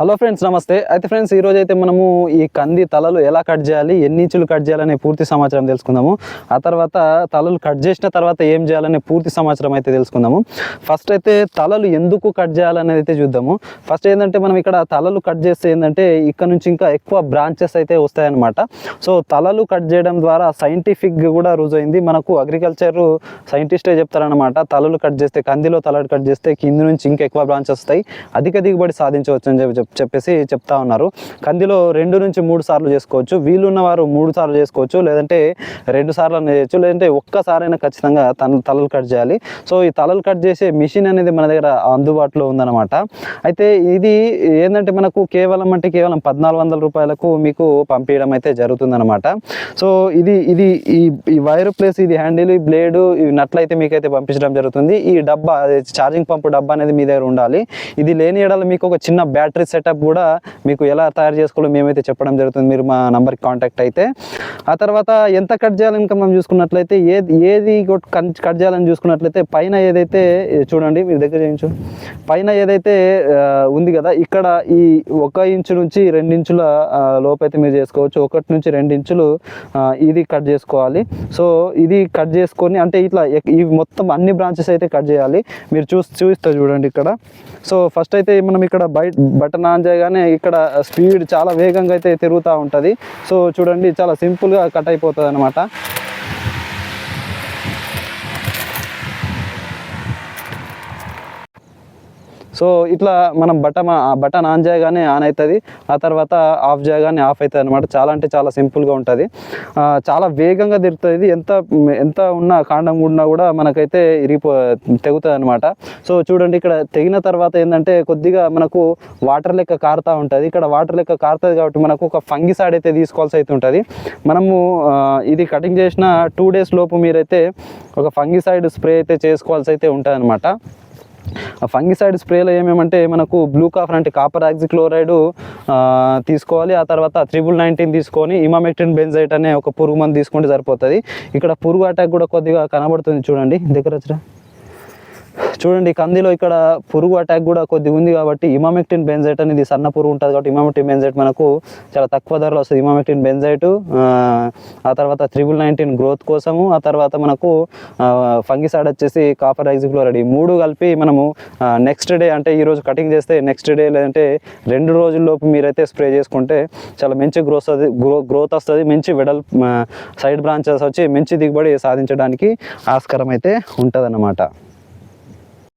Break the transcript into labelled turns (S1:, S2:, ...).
S1: Hello friends నమస్తే. అయితే friends ఈరోజు అయితే మనము ఈ కంది తలలు ఎలా కట్ చేయాలి ఎన్ని ఇంచులు కట్ చేయాలనే పూర్తి సమాచారం తెలుసుకుందాము. ఆ తర్వాత తలలు కట్ చేసిన తర్వాత ఏం చేయాలనే పూర్తి సమాచారం అయితే తెలుసుకుందాము. ఫస్ట్ అయితే తలలు ఎందుకు కట్ చేయాలనేది అయితే చూద్దాము. ఫస్ట్ ఏంటంటే మనం ఇక్కడ తలలు కట్ చేస్తే ఏంటంటే ఇక్కడ నుంచి ఇంకా ఎక్కువ బ్రాంచెస్ అయితే వస్తాయన్నమాట. సో తలలు కట్ చేయడం ద్వారా సైంటిఫిక్ కూడా రుజైంది మనకు అగ్రికల్చర్ సైంటిస్టే చెప్తారనమాట తలలు కట్ చేస్తే కందిలో తలలు కట్ చేస్తే కింది నుంచి ఇంకా ఎక్కువ బ్రాంచెస్ వస్తాయి. అధిక దిగుబడి సాధించవచ్చు అని చెప్పి చెప్పేసి చెప్తా ఉన్నారు. కందిలో రెండు నుంచి మూడు సార్లు చేసుకోవచ్చు. వీలున్న వారు మూడు సార్లు చేసుకోవచ్చు. లేదంటే రెండు సార్లు అనేది చేయొచ్చు. లేదంటే ఒక్కసారైనా ఖచ్చితంగా తన తలలు కట్ చేయాలి. సో ఈ తలలు కట్ చేసే మిషన్ అనేది మన దగ్గర అందుబాటులో ఉందన్నమాట. అయితే ఇది ఏంటంటే మనకు కేవలం అంటే కేవలం పద్నాలుగు వందల రూపాయలకు మీకు పంపించడం అయితే జరుగుతుందన్నమాట. సో ఇది ఇది ఈ ఈ వైర్ ప్లేస్ ఇది హ్యాండిల్ ఈ బ్లేడ్ ఇవి నట్లయితే మీకైతే పంపించడం జరుగుతుంది. ఈ డబ్బా ఛార్జింగ్ పంపు డబ్బా అనేది మీ దగ్గర ఉండాలి. ఇది లేని ఎడల మీకు ఒక చిన్న బ్యాటరీ సెటప్ కూడా మీకు ఎలా తయారు చేసుకోవాలో మేమైతే చెప్పడం జరుగుతుంది. మీరు మా నంబర్కి కాంటాక్ట్ అయితే. ఆ తర్వాత ఎంత కట్ చేయాలని ఇంకా మనం చూసుకున్నట్లయితే ఏది ఏది కట్ చేయాలని చూసుకున్నట్లయితే పైన ఏదైతే చూడండి మీ దగ్గర చేయించు పైన ఏదైతే ఉంది కదా ఇక్కడ ఈ ఒక ఇంచు నుంచి రెండించుల లోపైతే మీరు చేసుకోవచ్చు. ఒకటి నుంచి రెండు ఇంచులు ఇది కట్ చేసుకోవాలి. సో ఇది కట్ చేసుకొని అంటే ఇట్లా ఈ మొత్తం అన్ని బ్రాంచెస్ అయితే కట్ చేయాలి. మీరు చూసి చూపిస్తా చూడండి ఇక్కడ. సో ఫస్ట్ అయితే మనం ఇక్కడ బయట బటన్ ఆన్ చేయగానే ఇక్కడ స్పీడ్ చాలా వేగంగా అయితే తిరుగుతూ ఉంటుంది. సో చూడండి చాలా సింపుల్గా కట్ అయిపోతుంది అనమాట సో ఇట్లా మనం బటన్ బటన్ ఆన్ చేయగానే ఆన్ అవుతుంది. ఆ తర్వాత ఆఫ్ చేయగానే ఆఫ్ అవుతుంది అనమాట చాలా అంటే చాలా సింపుల్గా ఉంటుంది. చాలా వేగంగా తిరుగుతుంది. ఎంత ఎంత ఉన్న కాండం ఉన్నా కూడా మనకైతే ఇరిగిపో తెగుతుంది అనమాట సో చూడండి ఇక్కడ తెగిన తర్వాత ఏంటంటే కొద్దిగా మనకు వాటర్ లెక్క కారుతూ ఉంటుంది. ఇక్కడ వాటర్ లెక్క కారుతుంది కాబట్టి మనకు ఒక ఫంగిసైడ్ అయితే తీసుకోవాల్సి అయితే ఉంటుంది. మనము ఇది కటింగ్ చేసిన టూ డేస్ లోపు మీరైతే ఒక ఫంగిసైడ్ స్ప్రే అయితే చేసుకోవాల్సి అయితే ఉంటుంది అనమాట ఫంగిసైడ్ స్ప్రేలో ఏమేమంటే మనకు బ్లూ కాఫర్ అంటే కాపర్ ఆక్సిక్లోరైడ్ తీసుకోవాలి. ఆ తర్వాత త్రిబుల్ నైన్టీన్ తీసుకొని ఇమామెక్టిన్ బెంజైట్ అనే ఒక పురుగు మందు తీసుకుంటే సరిపోతుంది. ఇక్కడ పురుగు అటాక్ కూడా కొద్దిగా కనబడుతుంది చూడండి. దగ్గర వచ్చిన చూడండి కందిలో ఇక్కడ పురుగు అటాక్ కూడా కొద్దిగా ఉంది కాబట్టి ఇమామెక్టిన్ బెంజైట్ అనేది సన్న పురుగు ఉంటుంది కాబట్టి ఇమామెక్టిన్ బెంజైట్ మనకు చాలా తక్కువ ధరలో వస్తుంది. ఇమామెక్టిన్ బెంజైట్ ఆ తర్వాత త్రిబుల్ నైన్టీన్ గ్రోత్ కోసము ఆ తర్వాత మనకు ఫంగిసైడ్ వచ్చేసి కాపర్ ఐజిక్లోరైడ్ ఈ మూడు కలిపి మనము నెక్స్ట్ డే అంటే ఈరోజు కటింగ్ చేస్తే నెక్స్ట్ డే లేదంటే రెండు రోజుల్లోపు మీరైతే స్ప్రే చేసుకుంటే చాలా మంచి గ్రోత్ వస్తుంది గ్రో గ్రోత్ వస్తుంది మంచి వెడల్ సైడ్ బ్రాంచెస్ వచ్చి మంచి దిగుబడి సాధించడానికి ఆస్కారం అయితే ఉంటుంది